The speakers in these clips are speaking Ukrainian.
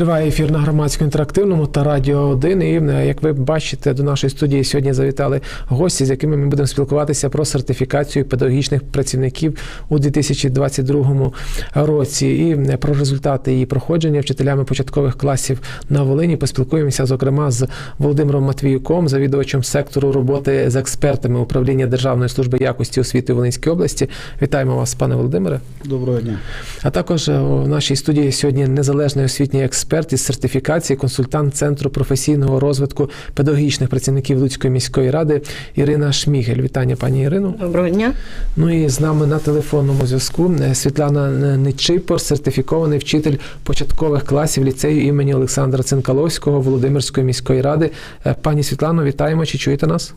Триває ефір на громадському інтерактивному та радіо 1. І е, як ви бачите, до нашої студії сьогодні завітали гості, з якими ми будемо спілкуватися про сертифікацію педагогічних працівників у 2022 році і е, про результати її проходження вчителями початкових класів на Волині. Поспілкуємося, зокрема, з Володимиром Матвіюком, завідувачем сектору роботи з експертами управління Державної служби якості освіти Волинської області. Вітаємо вас, пане Володимире. Доброго дня. А також е, у нашій студії сьогодні незалежний освітній експерт із сертифікації, консультант Центру професійного розвитку педагогічних працівників Луцької міської ради Ірина Шмігель. Вітання, пані Ірино. Доброго дня. Ну і з нами на телефонному зв'язку е, Світлана Нечипор, сертифікований вчитель початкових класів ліцею імені Олександра Цинкаловського Володимирської міської ради. Е, Пані Світлано, вітаємо. Чи чуєте нас?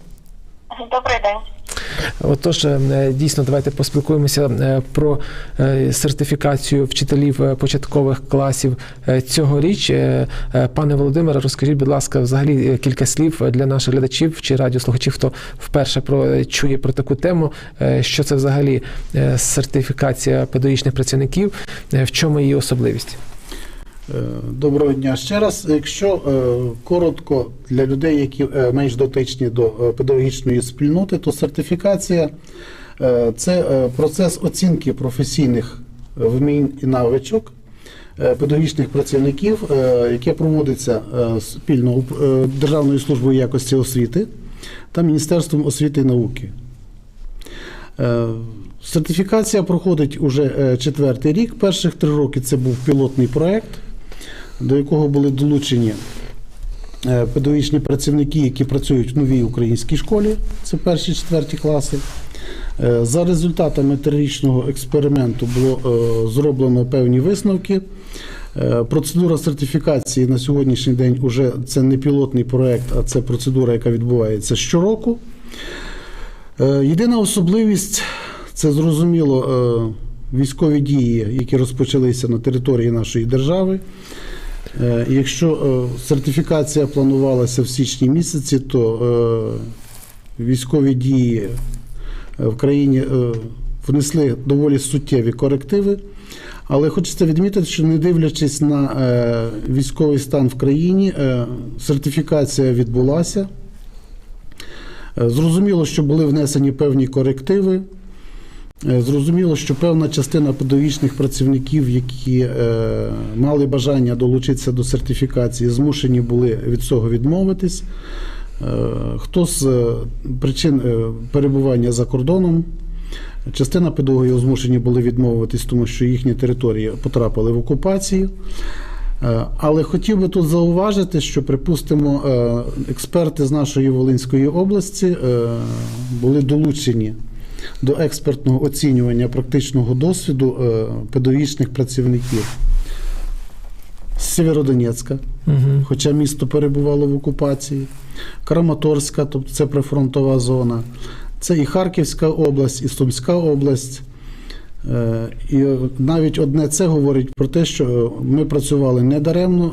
Добрий день. Отож, е, дійсно, давайте поспілкуємося е, про е, сертифікацію вчителів початкових класів цьогоріч. Пане Володимире, розкажіть, будь ласка, взагалі кілька слів для наших глядачів чи радіослухачів, хто вперше про чує про таку тему. Що це взагалі сертифікація педагогічних працівників? В чому її особливість? Е, Доброго дня ще раз. Якщо е, коротко для людей, які е, менш дотичні до педагогічної спільноти, то сертифікація це процес оцінки професійних вмінь і навичок педагогічних працівників, яке проводиться спільно Державною службою якості освіти та Міністерством освіти і науки. Сертифікація проходить уже четвертий рік. Перших три роки це був пілотний проект, до якого були долучені е, педагогічні працівники, які працюють в новій українській школі. Це перші четверті класи. Е, За результатами трирічного експерименту було е, зроблено певні висновки. Процедура сертифікації на сьогоднішній день уже це не пілотний проект, а це процедура, яка відбувається щороку. Єдина особливість це зрозуміло військові дії, які розпочалися на території нашої держави. Е, Якщо е, сертифікація планувалася в січні місяці, то е, військові дії в країні внесли доволі суттєві корективи. Але хочеться відмітити, що не дивлячись на військовий стан в країні, сертифікація відбулася. Зрозуміло, що були внесені певні корективи. Е, Зрозуміло, що певна частина педагогічних працівників, які е, мали бажання долучитися до сертифікації, змушені були від цього відмовитись. Е, хто з е, причин е, перебування за кордоном, частина педагогів змушені були відмовитись, тому що їхні території потрапили в окупацію. Але хотів би тут зауважити, що, припустимо, експерти з нашої Волинської області були долучені до експертного оцінювання практичного досвіду е, педагогічних працівників з Сєвєродонецька, Угу. хоча місто перебувало в окупації, Краматорська, тобто це прифронтова зона, це і Харківська область, і Сумська область. Е, І навіть одне це говорить про те, що ми працювали недаремно,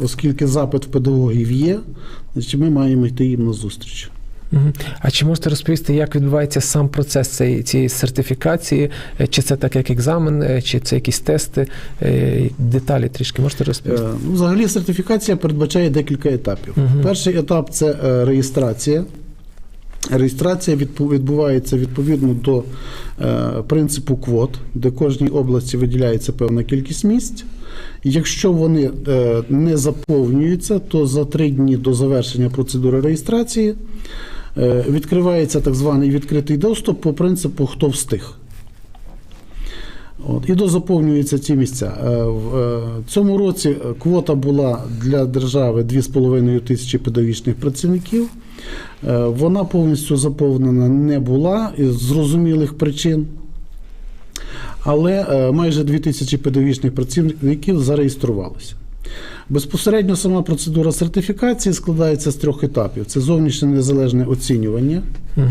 оскільки запит в педагогів є, значить ми маємо йти їм на зустріч. А чи можете розповісти, як відбувається сам процес цієї, сертифікації? Е, Чи це так як екзамен, е, чи це якісь тести? Е, Деталі трішки можете розповісти? Ну, взагалі сертифікація передбачає декілька етапів. Мгм. Перший етап це реєстрація. Реєстрація відбувається відповідно до принципу квот, де кожній області виділяється певна кількість місць. Якщо вони не заповнюються, то за три дні до завершення процедури реєстрації відкривається так званий відкритий доступ по принципу хто встиг. От, і дозаповнюються ці місця. Е, В е, цьому році квота була для держави 2,5 тисячі педагогічних працівників. Е, Вона повністю заповнена не була із зрозумілих причин. Але е, майже 2 тисячі педагогічних працівників зареєструвалися. Безпосередньо сама процедура сертифікації складається з трьох етапів: це зовнішнє незалежне оцінювання. Угу.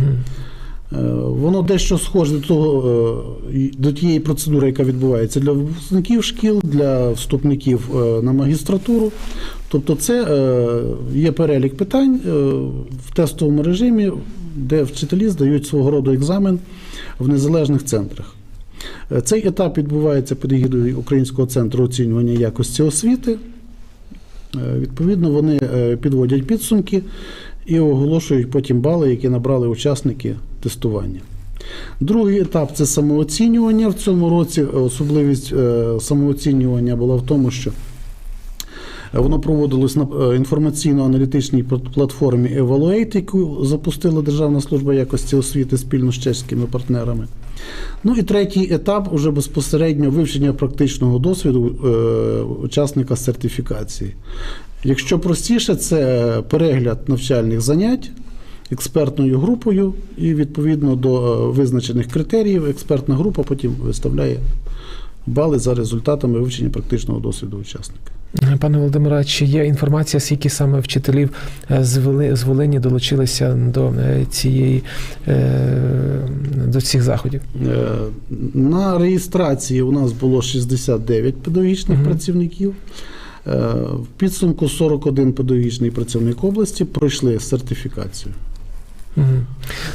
Воно дещо схоже до того е, до тієї процедури, яка відбувається для випускників шкіл, для вступників е, на магістратуру. Тобто, це є перелік питань в тестовому режимі, де вчителі здають свого роду екзамен в незалежних центрах. Е, Цей етап відбувається під егідою Українського центру оцінювання якості освіти. Е, Відповідно, вони е, підводять підсумки і оголошують потім бали, які набрали учасники тестування. Другий етап це самооцінювання. В цьому році особливість самооцінювання була в тому, що Воно проводилось на е, інформаційно-аналітичній платформі Evaluate, яку запустила Державна служба якості освіти спільно з чеськими партнерами. Ну і третій етап уже безпосередньо вивчення практичного досвіду е, учасника сертифікації. Якщо простіше, це перегляд навчальних занять експертною групою, і відповідно до е, визначених критеріїв, експертна група потім виставляє бали за результатами вивчення практичного досвіду учасника. Пане Володимире, чи є інформація, скільки саме вчителів е, з Волині долучилися до е, цієї е, до цих заходів? На реєстрації у нас було 69 педагогічних Мгм. працівників. В підсумку 41 педагогічний працівник області пройшли сертифікацію.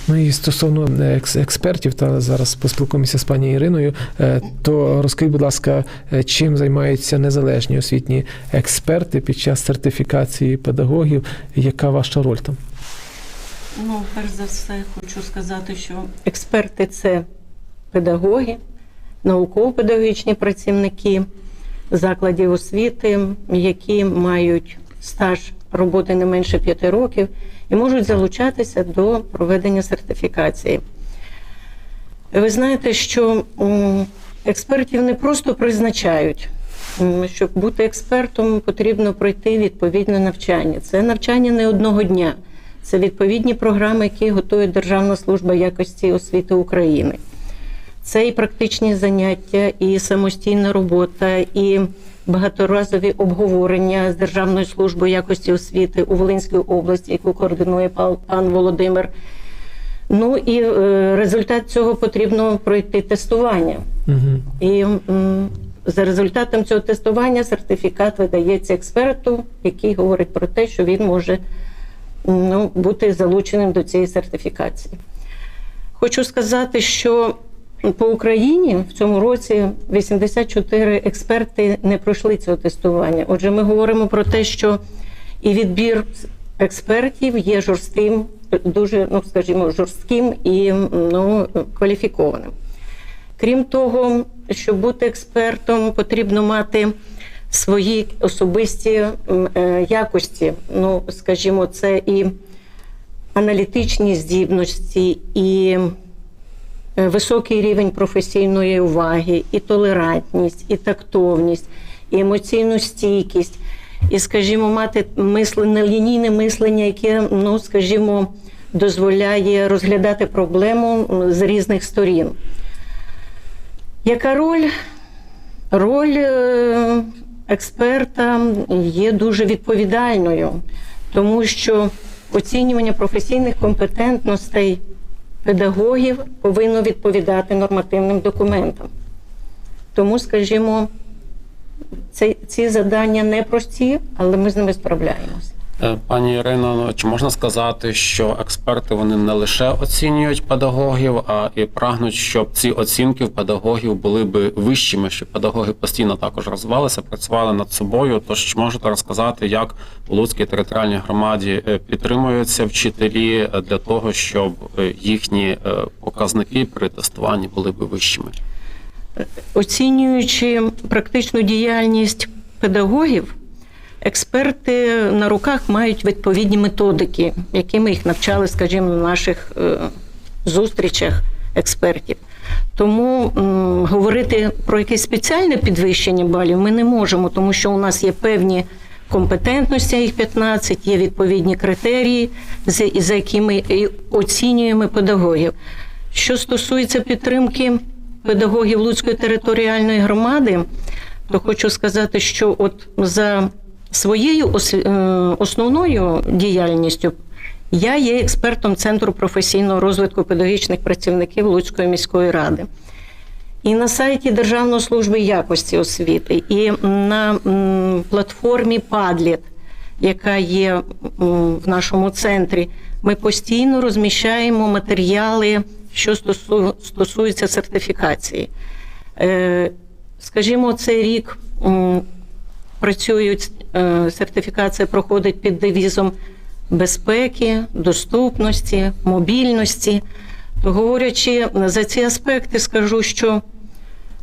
Ну і стосовно експертів, та зараз поспілкуємося з пані Іриною, е, то розкажіть, будь ласка, е, чим займаються незалежні освітні експерти під час сертифікації педагогів? Яка ваша роль там? Ну, перш за все, хочу сказати, що експерти це педагоги, науково-педагогічні працівники закладів освіти, які мають стаж роботи не менше п'яти років і можуть залучатися до проведення сертифікації. Ви знаєте, що експертів не просто призначають. Щоб бути експертом, потрібно пройти відповідне навчання. Це навчання не одного дня. Це відповідні програми, які готує Державна служба якості освіти України. Це і практичні заняття, і самостійна робота, і багаторазові обговорення з Державною службою якості освіти у Волинській області, яку координує пан- Володимир. Ну і е, результат цього потрібно пройти тестування. Угу. І м, за результатом цього тестування сертифікат видається експерту, який говорить про те, що він може ну, бути залученим до цієї сертифікації. Хочу сказати, що по Україні в цьому році 84 експерти не пройшли цього тестування. Отже, ми говоримо про те, що і відбір експертів є жорстким, дуже, ну скажімо, жорстким і ну, кваліфікованим. Крім того, щоб бути експертом, потрібно мати свої особисті е, якості. Ну, скажімо, це і аналітичні здібності, і високий рівень професійної уваги, і толерантність, і тактовність, і емоційну стійкість, і, скажімо, мати мислення, лінійне мислення, яке, ну, скажімо, дозволяє розглядати проблему з різних сторін. Яка роль? Роль е, експерта є дуже відповідальною, тому що оцінювання професійних компетентностей педагогів повинно відповідати нормативним документам. Тому, скажімо, ці, ці завдання непрості, але ми з ними справляємося. Е, Пані Ірино, ну, чи можна сказати, що експерти вони не лише оцінюють педагогів, а і прагнуть, щоб ці оцінки в педагогів були би вищими, щоб педагоги постійно також розвивалися, працювали над собою. Тож чи можете розказати, як у Луцькій територіальній громаді е, підтримуються вчителі е, для того, щоб їхні показники при тестуванні були би вищими? Оцінюючи практичну діяльність педагогів, експерти на руках мають відповідні методики, якими їх навчали, скажімо, на наших е, зустрічах експертів. Тому м, говорити про якесь спеціальне підвищення балів ми не можемо, тому що у нас є певні компетентності, їх 15, є відповідні критерії, за, за якими оцінюємо педагогів. Що стосується підтримки педагогів Луцької територіальної громади, то хочу сказати, що от за своєю е, основною діяльністю я є експертом Центру професійного розвитку педагогічних працівників Луцької міської ради. І на сайті Державної служби якості освіти, і на платформі Padlet, яка є в нашому центрі, ми постійно розміщаємо матеріали, що стосу- стосуються сертифікації. Е, Скажімо, цей рік працюють, е, сертифікація проходить під девізом безпеки, доступності, мобільності. Говорячи за ці аспекти, скажу, що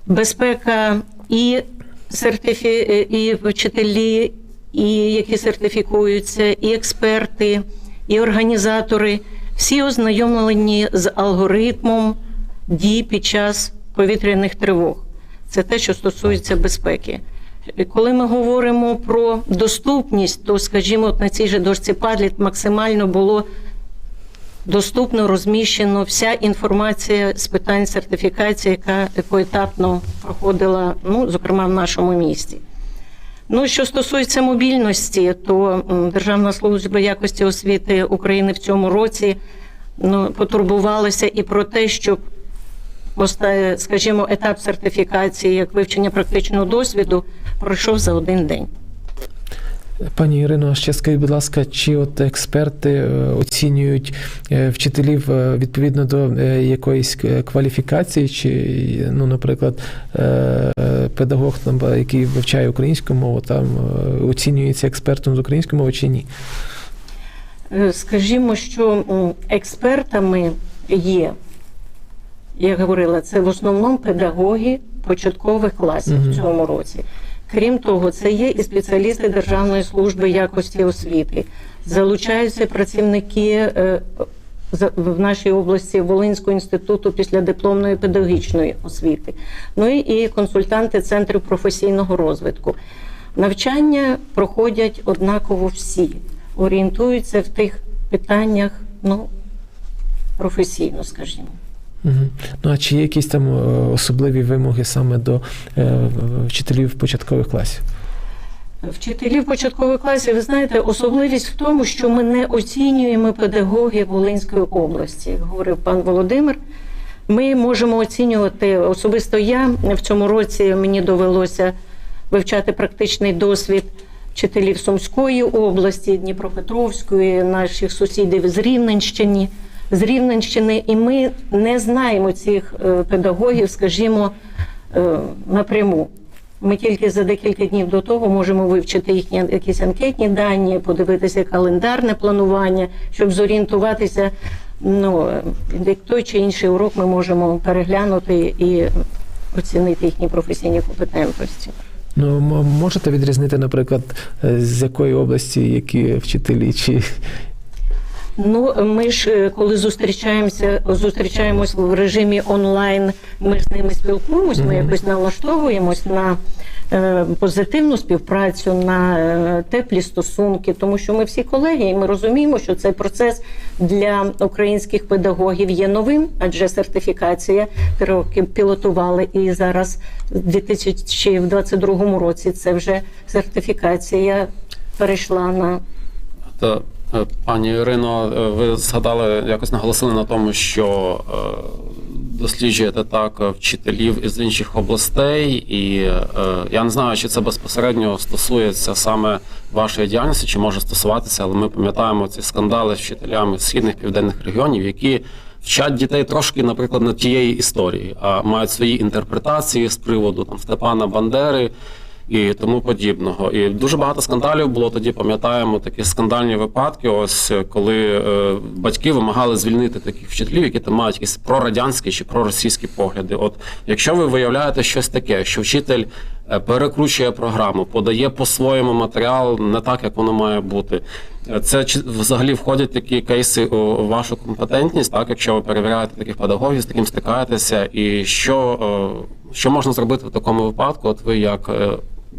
безпека і сертифі... і вчителі, і які сертифікуються, і експерти, і організатори всі ознайомлені з алгоритмом дій під час повітряних тривог. Це те, що стосується безпеки. Коли ми говоримо про доступність, то, скажімо, на цій же дошці Padlet максимально було доступно розміщено вся інформація з питань сертифікації, яка поетапно проходила, ну, зокрема, в нашому місті. Ну, що стосується мобільності, то Державна служба якості освіти України в цьому році ну, потурбувалася і про те, щоб скажімо, етап сертифікації як вивчення практичного досвіду пройшов за один день. Пані Ірино, ще скажіть, будь ласка, чи от експерти е, оцінюють е, вчителів е, відповідно до е, якоїсь е, кваліфікації, чи, ну, наприклад, е, е, педагог, там, е, який вивчає українську мову, там е, оцінюється експертом з української мови чи ні? Е, Скажімо, що експертами є, я говорила, це в основному педагоги початкових класів Мгм. в цьому році. Крім того, це є і спеціалісти Державної служби якості освіти. Залучаються працівники е, в нашій області Волинського інституту післядипломної педагогічної освіти, ну і- і консультанти центрів професійного розвитку. Навчання проходять однаково всі, орієнтуються в тих питаннях, ну професійно, скажімо. Угу. Ну а чи є якісь там е, особливі вимоги саме до е, вчителів початкових класів? Вчителів початкових класів, ви знаєте, особливість в тому, що ми не оцінюємо педагогів Волинської області, як говорив пан Володимир. Ми можемо оцінювати особисто я в цьому році мені довелося вивчати практичний досвід вчителів Сумської області, Дніпропетровської, наших сусідів з Рівненщини, з Рівненщини, і ми не знаємо цих е, педагогів, скажімо, е, напряму. Ми тільки за декілька днів до того можемо вивчити їхні якісь анкетні дані, подивитися календарне планування, щоб зорієнтуватися. Ну, як той чи інший урок ми можемо переглянути і оцінити їхні професійні компетентності. Ну, можете відрізнити, наприклад, е, з якої області які вчителі, чи Ну, ми ж е, коли зустрічаємося, зустрічаємось в режимі онлайн, ми з ними спілкуємось, ми якось налаштовуємось на е, позитивну співпрацю, на е, теплі стосунки, тому що ми всі колеги, і ми розуміємо, що цей процес для українських педагогів є новим, адже сертифікація три роки пілотували, і зараз в 2022 році це вже сертифікація перейшла на Та, Пані Ірино, е, ви згадали, якось наголосили на тому, що е, досліджуєте так е, вчителів із інших областей, і е, я не знаю, чи це безпосередньо стосується саме вашої діяльності, чи може стосуватися, але ми пам'ятаємо ці скандали з вчителями східних південних регіонів, які вчать дітей трошки, наприклад, не тієї історії, а мають свої інтерпретації з приводу там Степана Бандери і тому подібного. І дуже багато скандалів було тоді. Пам'ятаємо такі скандальні випадки. Ось е, коли е, батьки вимагали звільнити таких вчителів, які там мають якісь прорадянські чи проросійські погляди. От якщо ви виявляєте щось таке, що вчитель е, перекручує програму, подає по-своєму матеріал не так, як воно має бути. е, Це взагалі входять такі кейси у вашу компетентність, так якщо ви перевіряєте таких педагогів, з таким стикаєтеся, і що, що можна зробити в такому випадку? От ви як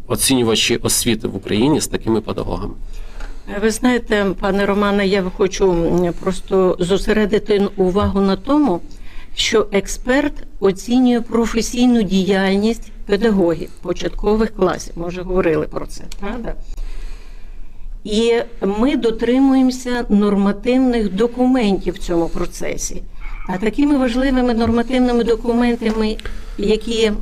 оцінювачі освіти в Україні з такими педагогами? Ви знаєте, пане Романе, я хочу просто зосередити увагу на тому, що експерт оцінює професійну діяльність педагогів початкових класів. Ми вже говорили про це, правда? І ми дотримуємося нормативних документів в цьому процесі. А такими важливими нормативними документами, які,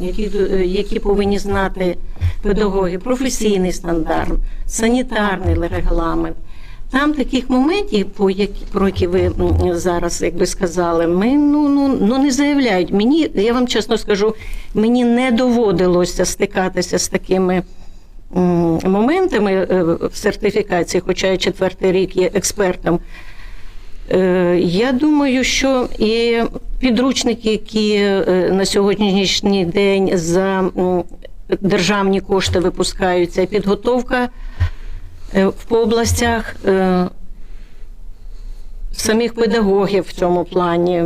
які, е, які повинні знати педагоги, професійний стандарт, санітарний регламент. Там таких моментів, по які, про які ви зараз якби сказали, ми ну, ну, ну не заявляють. Мені, я вам чесно скажу, мені не доводилося стикатися з такими моментами е, в сертифікації, хоча я четвертий рік є експертом. Е, Я думаю, що і підручники, які е, на сьогоднішній день за державні кошти випускаються, і підготовка е, в областях самих педагогів в цьому плані.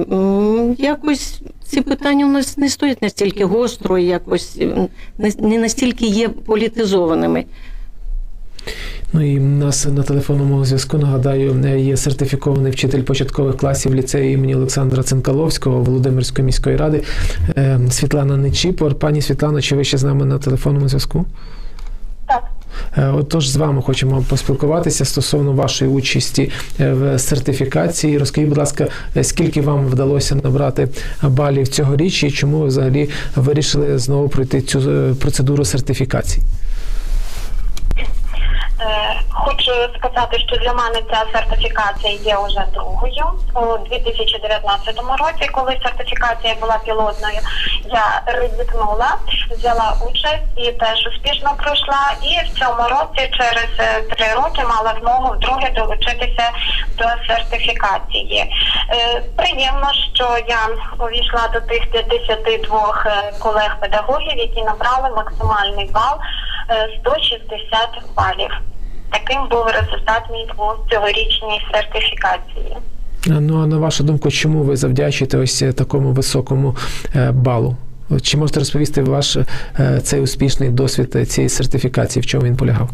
Якось ці питання у нас не стоять настільки гостро, якось не настільки є політизованими. Ну і в нас на телефонному зв'язку нагадаю є сертифікований вчитель початкових класів ліцею імені Олександра Цинкаловського Володимирської міської ради е, Світлана Нечіпор. Пані Світлано, чи ви ще з нами на телефонному зв'язку? Так. Е, Отож, з вами хочемо поспілкуватися стосовно вашої участі е, в сертифікації. Розкажіть, будь ласка, е, скільки вам вдалося набрати балів цьогоріч і чому ви взагалі вирішили знову пройти цю е, процедуру сертифікації? Е, Хочу сказати, що для мене ця сертифікація є вже другою. У 2019 році, коли сертифікація була пілотною, я ризикнула, взяла участь і теж успішно пройшла. І в цьому році, через е, три роки, мала змогу вдруге долучитися до сертифікації. Е, Приємно, що я увійшла до тих 52 е, колег-педагогів, які набрали максимальний бал 160 балів. Таким був результат мій цьогорічній сертифікації. Ну а на вашу думку, чому ви завдячуєте ось е, такому високому е, балу? Чи можете розповісти ваш е, цей успішний досвід цієї сертифікації, в чому він полягав?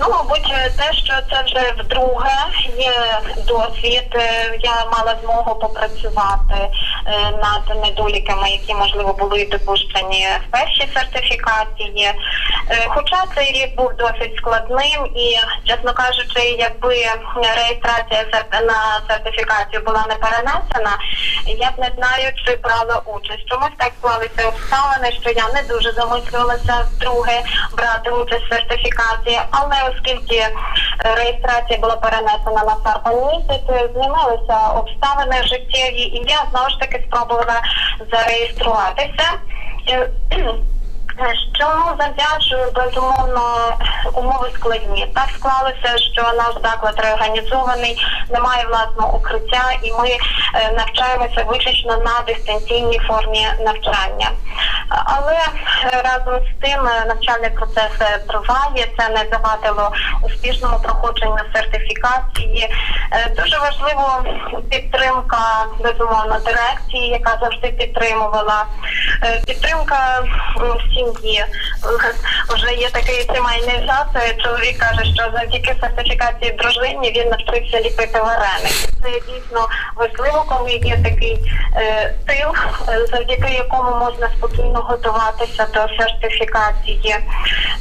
Ну, мабуть, те, що це вже вдруге є досвід. Е, Я мала змогу попрацювати е, над недоліками, які можливо були допущені в першій сертифікації. Е, Хоча цей рік був досить складним, і чесно кажучи, якби реєстрація на сертифікацію була не перенесена, я б не знаю, чи брала участь. Чомусь так склалися обставини, що я не дуже замислювалася вдруге брати участь в сертифікації, але оскільки е, реєстрація була перенесена на серпень місяць, змінилися обставини життєві, і я знову ж таки спробувала зареєструватися. Чому завдячую, безумовно, умови складні. Так склалося, що наш заклад реорганізований, немає власного укриття, і ми е, навчаємося виключно на дистанційній формі навчання. Але е, разом з тим е, навчальний процес триває. Це не завадило успішному проходженню сертифікації. Дуже важливо підтримка безумовно дирекції, яка завжди підтримувала. Підтримка м, в сім'ї. Вже є такий сімейний жарт. е, Чоловік каже, що завдяки сертифікації дружині він навчився ліпити вареники. Це дійсно важливо, коли є такий е, тил, е, завдяки якому можна спокійно готуватися до сертифікації.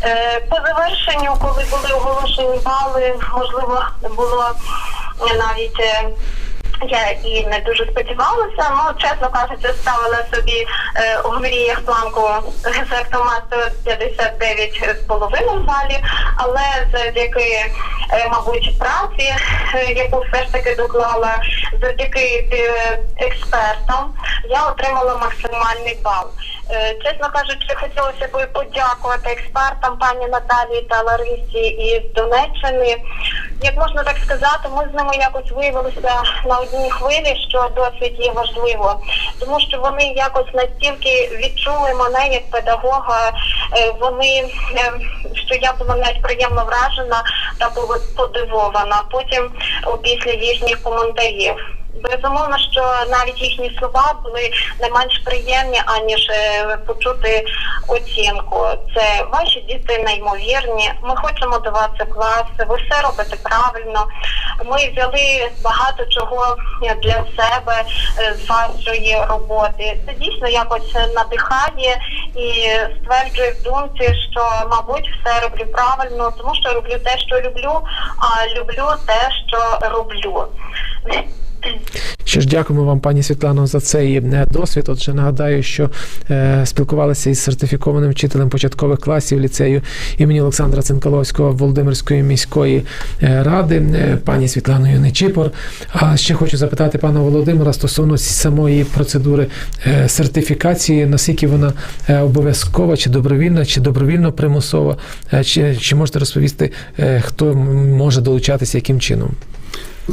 Е, по завершенню, коли були оголошені бали, можливо, було е, навіть. Я і не дуже сподівалася, ну чесно кажучи, ставила собі е, у мріях планку з автомату 59 з половиною балів, але завдяки, е, мабуть, праці, е, яку все ж таки доклала, завдяки е, експертам, я отримала максимальний бал. Е, Чесно кажучи, хотілося б подякувати експертам пані Наталії та Ларисі із Донеччини. Як можна так сказати, ми з ними якось виявилися на одній хвилі, що досвід є важливо, тому що вони якось настільки відчули мене як педагога. е, Вони е, що я була навіть приємно вражена та була подивована. Потім після їхніх коментарів. Безумовно, що навіть їхні слова були не менш приємні, аніж е, почути оцінку. Це ваші діти неймовірні. Ми хочемо до вас клас. Ви все робите правильно. Ми взяли багато чого для себе е, з вашої роботи. Це дійсно якось надихає і стверджує в думці, що мабуть все роблю правильно, тому що роблю те, що люблю, а люблю те, що роблю. Що ж, дякуємо вам, пані Світлано, за цей е, досвід. Отже, нагадаю, що е, спілкувалися із сертифікованим вчителем початкових класів ліцею імені Олександра Цинкаловського Володимирської міської е, ради, е, пані Світланою Нечіпор. А ще хочу запитати пана Володимира стосовно самої процедури сертифікації, наскільки вона обов'язкова, чи добровільна, чи добровільно примусова, чи, чи можете розповісти, хто може долучатися, яким чином?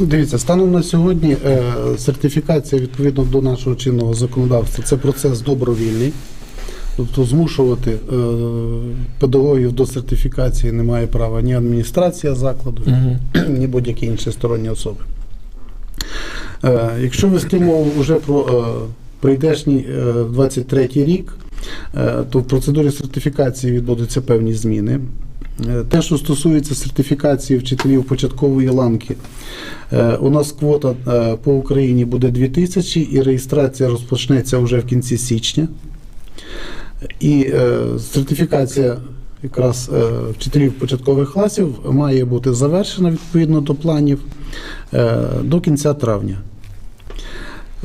Дивіться, станом на сьогодні е, сертифікація відповідно до нашого чинного законодавства це процес добровільний. Тобто змушувати е, педагогів до сертифікації не має права ні адміністрація закладу, ні будь-які інші сторонні особи. Е, якщо вести мову вже про прийдешній е, 23 рік, то в процедурі сертифікації відбудуться певні зміни. Е, Те, що стосується сертифікації вчителів початкової ланки, е, у нас квота е, по Україні буде 2000 і реєстрація розпочнеться вже в кінці січня. І сертифікація якраз вчителів початкових класів має бути завершена відповідно до планів до кінця травня.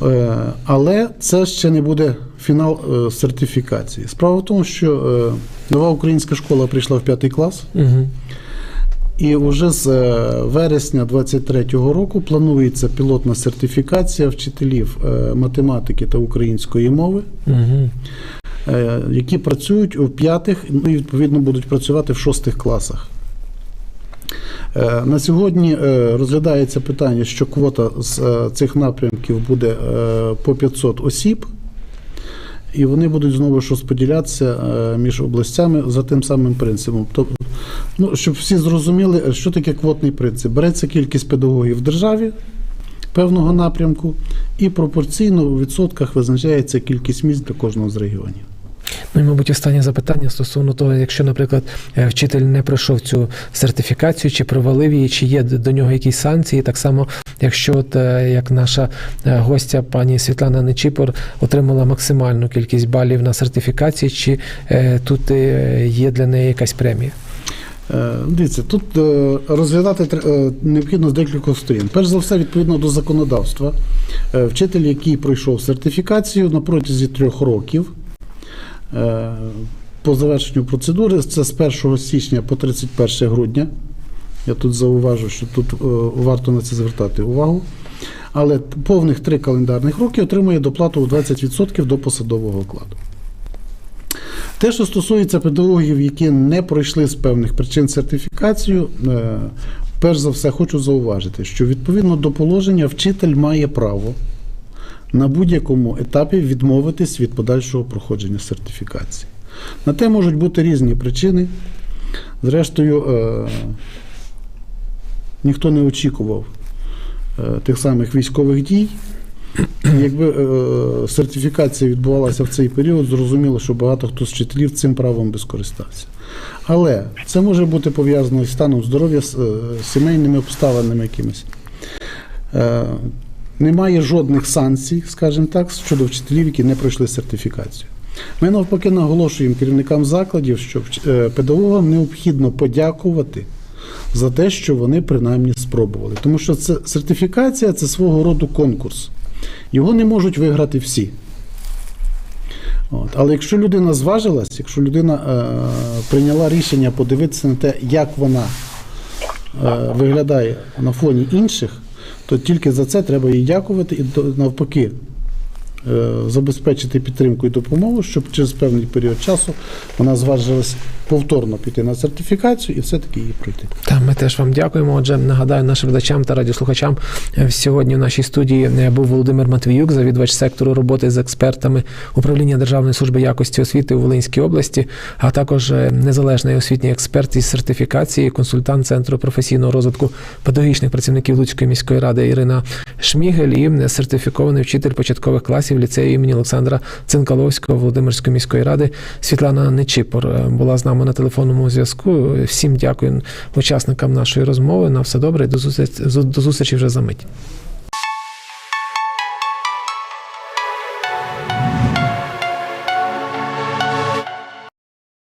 Е, Але це ще не буде фінал е, сертифікації. Справа в тому, що е, нова українська школа прийшла в п'ятий клас, Угу. і вже з вересня 2023 року планується пілотна сертифікація вчителів математики та української мови, Угу. які працюють у п'ятих, ну і відповідно будуть працювати в шостих класах. Е, На сьогодні е, розглядається питання, що квота з е, цих напрямків буде по 500 осіб, і вони будуть знову ж розподілятися між областями за тим самим принципом. Тобто, ну, щоб всі зрозуміли, що таке квотний принцип. Береться кількість педагогів в державі певного напрямку, і пропорційно у відсотках визначається кількість місць для кожного з регіонів. Ну і, мабуть, останнє запитання стосовно того, якщо, наприклад, е, вчитель не пройшов цю сертифікацію, чи провалив її, чи є до нього якісь санкції. Так само, якщо от е, як наша е, гостя пані Світлана Нечіпор отримала максимальну кількість балів на сертифікації, чи тут є для неї якась премія? Дивіться, тут розглядати необхідно з декількох сторін. Перш за все, відповідно до законодавства, вчитель, який пройшов сертифікацію на протязі трьох років по завершенню процедури, це з 1 січня по 31 грудня. Я тут зауважу, що тут е, варто на це звертати увагу. Але повних три календарних роки отримує доплату у 20% до посадового окладу. Те, що стосується педагогів, які не пройшли з певних причин сертифікацію, е, перш за все хочу зауважити, що відповідно до положення вчитель має право на будь-якому етапі відмовитись від подальшого проходження сертифікації. На те можуть бути різні причини. Зрештою, е, ніхто не очікував е, тих самих військових дій. Якби е, сертифікація відбувалася в цей період, зрозуміло, що багато хто з вчителів цим правом би скористався. Але це може бути пов'язано із станом здоров'я, з е, сімейними обставинами якимись. Немає жодних санкцій, скажімо так, щодо вчителів, які не пройшли сертифікацію. Ми навпаки наголошуємо керівникам закладів, що е, педагогам необхідно подякувати за те, що вони принаймні спробували. Тому що це сертифікація це свого роду конкурс. Його не можуть виграти всі. От. Але якщо людина зважилась, якщо людина е, прийняла рішення подивитися на те, як вона е, виглядає на фоні інших, то тільки за це треба їй дякувати і навпаки е, забезпечити підтримку і допомогу, щоб через певний період часу вона зважилась повторно піти на сертифікацію і все-таки її пройти. Та ми теж вам дякуємо. Отже, нагадаю нашим глядачам та радіослухачам. е, Сьогодні в нашій студії е, був Володимир Матвіюк, завідувач сектору роботи з експертами управління Державної служби якості освіти у Волинській області, а також е, незалежний освітній експерт із сертифікації, консультант центру професійного розвитку педагогічних працівників Луцької міської ради Ірина Шмігель і сертифікований вчитель початкових класів ліцею імені Олександра Цинкаловського Володимирської міської ради Світлана Нечіпор була з нами на телефонному зв'язку. Всім дякую учасникам нашої розмови. На все добре. До зустрічі, до зустрічі вже за мить.